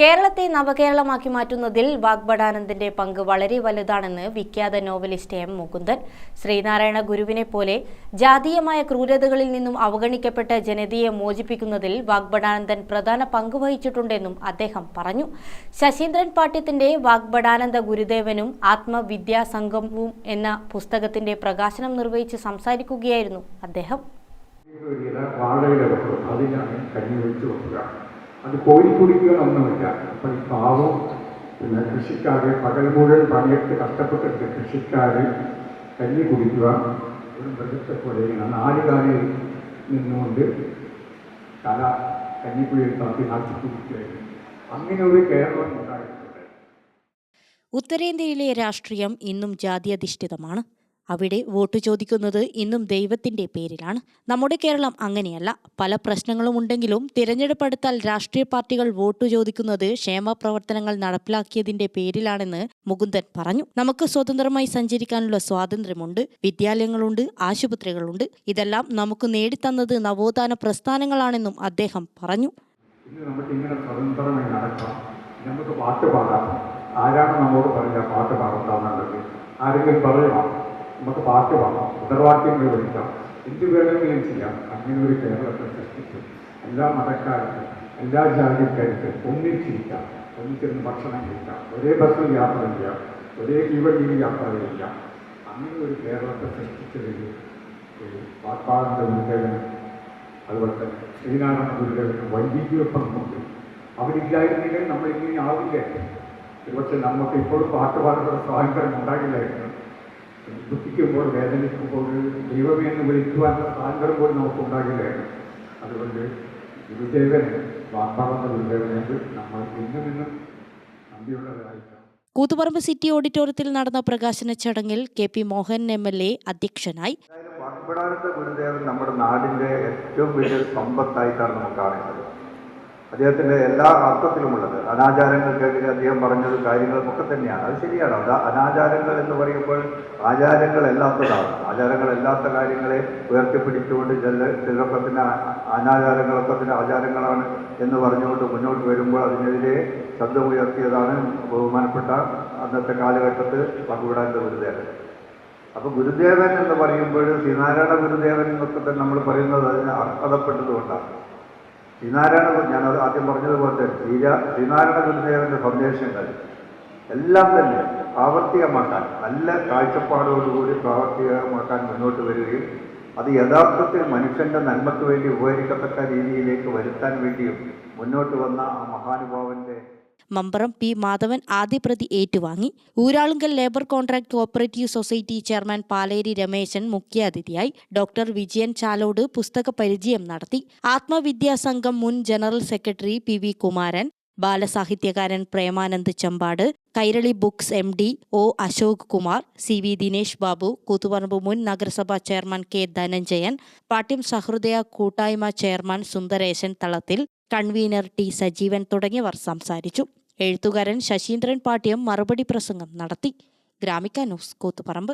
കേരളത്തെ നവകേരളമാക്കി മാറ്റുന്നതിൽ വാഗ്ബടാനന്ദന്റെ പങ്ക് വളരെ വലുതാണെന്ന് വിഖ്യാത നോവലിസ്റ്റ് എം മുകുന്ദൻ. ശ്രീനാരായണ ഗുരുവിനെ പോലെ ജാതീയമായ ക്രൂരതകളിൽ നിന്നും അവഗണിക്കപ്പെട്ട ജനതയെ മോചിപ്പിക്കുന്നതിൽ വാഗ്ബടാനന്ദൻ പ്രധാന പങ്ക് വഹിച്ചിട്ടുണ്ടെന്നും അദ്ദേഹം പറഞ്ഞു. ശശീന്ദ്രൻ പാട്യത്തിന്റെ വാഗ്ബടാനന്ദ ഗുരുദേവനും ആത്മവിദ്യാസംഗമവും എന്ന പുസ്തകത്തിന്റെ പ്രകാശനം നിർവഹിച്ച് സംസാരിക്കുകയായിരുന്നു അദ്ദേഹം. അത് പോയി കുടിക്കുകയൊന്നുമില്ല അപ്പം ഈ പാവം പിന്നെ കൃഷിക്കാർ പകൽ മുഴുവൻ പണിയെടുത്ത് കഷ്ടപ്പെട്ടിട്ട് കൃഷിക്കാർ കഞ്ഞി കുടിക്കുക ഒരു മൃഗത്തെ നാല് കാലിൽ നിന്നുകൊണ്ട് കല കഞ്ഞിക്കുഴിയിൽ താത്തി നാട്ടി കുടിക്കുകയായിരുന്നു. അങ്ങനെ ഒരു കേരളം ഉണ്ടായിട്ടുണ്ട്. ഉത്തരേന്ത്യയിലെ രാഷ്ട്രീയം ഇന്നും ജാതി ജാതിയധിഷ്ഠിതമാണ്. അവിടെ വോട്ട് ചോദിക്കുന്നത് ഇന്നും ദൈവത്തിന്റെ പേരിലാണ്. നമ്മുടെ കേരളം അങ്ങനെയല്ല. പല പ്രശ്നങ്ങളും ഉണ്ടെങ്കിലും തിരഞ്ഞെടുപ്പെടുത്താൽ രാഷ്ട്രീയ പാർട്ടികൾ വോട്ട് ചോദിക്കുന്നത് ക്ഷേമ പ്രവർത്തനങ്ങൾ നടപ്പിലാക്കിയതിന്റെ പേരിലാണെന്ന് മുകുന്ദൻ പറഞ്ഞു. നമുക്ക് സ്വതന്ത്രമായി സഞ്ചരിക്കാനുള്ള സ്വാതന്ത്ര്യമുണ്ട്. വിദ്യാലയങ്ങളുണ്ട് ആശുപത്രികളുണ്ട്. ഇതെല്ലാം നമുക്ക് നേടിത്തന്നത് നവോത്ഥാന പ്രസ്ഥാനങ്ങളാണെന്നും അദ്ദേഹം പറഞ്ഞു. നമുക്ക് നമുക്ക് പാട്ട് പാടാം. ആരാണ് നമ്മോട് പറഞ്ഞ പാട്ട് പാടത്താന്നുള്ളത് ആരെങ്കിലും പറയണം നമുക്ക് പാട്ട് വാങ്ങാം മുദ്രാവാക്യങ്ങൾ വിളിക്കാം. എന്ത് വേണമെങ്കിലും ചെയ്യാം. അങ്ങനെ ഒരു കേരളത്തെ സൃഷ്ടിച്ചു എല്ലാ മതക്കാർക്കും എല്ലാ ജാതിക്കാർക്കും ഒന്നിച്ചിരിക്കാം. ഒന്നിച്ചിരുന്ന് ഭക്ഷണം കഴിക്കാം. ഒരേ ബസ്സിൽ യാത്ര ചെയ്യാം. ഒരേ തീവണ്ടിയിൽ യാത്ര ചെയ്യാം. അങ്ങനെ ഒരു കേരളത്തെ സൃഷ്ടിച്ചതിൽ വാഗ്പാടന്റെ ഗുരുദേവനും അതുപോലെ തന്നെ ശ്രീനാരായണ ഗുരുദേവനും വൈദിക പങ്കുണ്ട്. അവരില്ലായിരുന്നെങ്കിൽ നമ്മൾ ഇങ്ങനെ ആവില്ല? ഒരുപക്ഷെ നമുക്ക് ഇപ്പോഴും പാട്ട് പാടുന്ന സ്വാതന്ത്ര്യം ഉണ്ടാകില്ലായിരുന്നു. ദുഃഖിക്കുമ്പോൾ വേദനിക്കുമ്പോൾ ദൈവമേ എന്ന് വിളിക്കുവാനുള്ള സ്വാതന്ത്ര്യം പോലും നമുക്ക് ഉണ്ടാകില്ലായിരുന്നു അതുകൊണ്ട് ഗുരുദേവന് വാർത്താവുന്ന ഗുരുദേവനേക്ക് നമ്മൾ ഇന്നും ഇന്നും നന്ദിയുള്ളവരായിരിക്കണം കൂത്തുപറമ്പ് സിറ്റി ഓഡിറ്റോറിയത്തിൽ നടന്ന പ്രകാശന ചടങ്ങിൽ K P Mohan M L A അധ്യക്ഷനായി. വാഗ്ബടാനന്ദ ഗുരുദേവൻ നമ്മുടെ നാടിന്റെ ഏറ്റവും വലിയ സമ്പത്തായിട്ടാണ് നമുക്ക് കാണേണ്ടത്. അദ്ദേഹത്തിന്റെ എല്ലാ അർത്ഥത്തിലുമുള്ളത്. അനാചാരങ്ങൾക്കെതിരെ അദ്ദേഹം പറഞ്ഞത് കാര്യങ്ങൾക്കൊക്കെ തന്നെയാണ്. അത് ശരിയാണ്. അത് അനാചാരങ്ങൾ എന്ന് പറയുമ്പോൾ ആചാരങ്ങളല്ലാത്തതാണ് ആചാരങ്ങളല്ലാത്ത കാര്യങ്ങളെ ഉയർത്തിപ്പിടിച്ചുകൊണ്ട് ചില ചിലരൊക്കെ തന്നെ അനാചാരങ്ങളൊക്കെ തന്നെ ആചാരങ്ങളാണ് എന്ന് പറഞ്ഞുകൊണ്ട് മുന്നോട്ട് വരുമ്പോൾ അതിനെതിരെ ശബ്ദമുയർത്തിയതാണ് ബഹുമാനപ്പെട്ട അന്നത്തെ കാലഘട്ടത്തിൽ പങ്കുവിടാന്റെ ഗുരുദേവൻ. അപ്പോൾ ഗുരുദേവൻ എന്ന് പറയുമ്പോൾ ശ്രീനാരായണ ഗുരുദേവൻ എന്നൊക്കെ തന്നെ നമ്മൾ പറയുന്നത് അതിന് അർഹതപ്പെട്ടതുകൊണ്ടാണ്. ശ്രീനാരായണ ഞാൻ ആദ്യം പറഞ്ഞതുപോലെ ശ്രീര ശ്രീനാരായണ ഗുരുദേവന്റെ സന്ദേശങ്ങൾ എല്ലാം തന്നെ പ്രാവർത്തികമാക്കാൻ നല്ല കാഴ്ചപ്പാടോടുകൂടി പ്രാവർത്തികമാക്കാൻ മുന്നോട്ട് വരികയും അത് യഥാർത്ഥത്തിൽ മനുഷ്യന്റെ നന്മയ്ക്ക് വേണ്ടി ഉപകരിക്കത്തക്ക രീതിയിലേക്ക് വരുത്താൻ വേണ്ടിയും മുന്നോട്ട് വന്ന ആ മഹാനുഭാവന്റെ മമ്പറം പി മാധവൻ ആദ്യപ്രതി ഏറ്റുവാങ്ങി. Uralungal labour contract cooperative society chairman Paleri Rameshan മുഖ്യാതിഥിയായി. ഡോക്ടർ വിജയൻ ചാലോട് പുസ്തക പരിചയം നടത്തി. ആത്മവിദ്യാസംഘം മുൻ general secretary P V Kumaran ബാലസാഹിത്യകാരൻ Premanand Chambad Kairali books M D O Ashok Kumar C V Dinesh Babu Koothuparamba മുൻ നഗരസഭാ ചെയർമാൻ കെ ധനഞ്ജയൻ പാട്യം സഹൃദയ കൂട്ടായ്മ chairman Sundaresan Thalathil convener T Sajeevan തുടങ്ങിയവർ സംസാരിച്ചു. എഴുത്തുകാരൻ ശശീന്ദ്രൻ പാട്യം മറുപടി പ്രസംഗം നടത്തി. ഗ്രാമിക ന്യൂസ് കൂത്തുപറമ്പ്.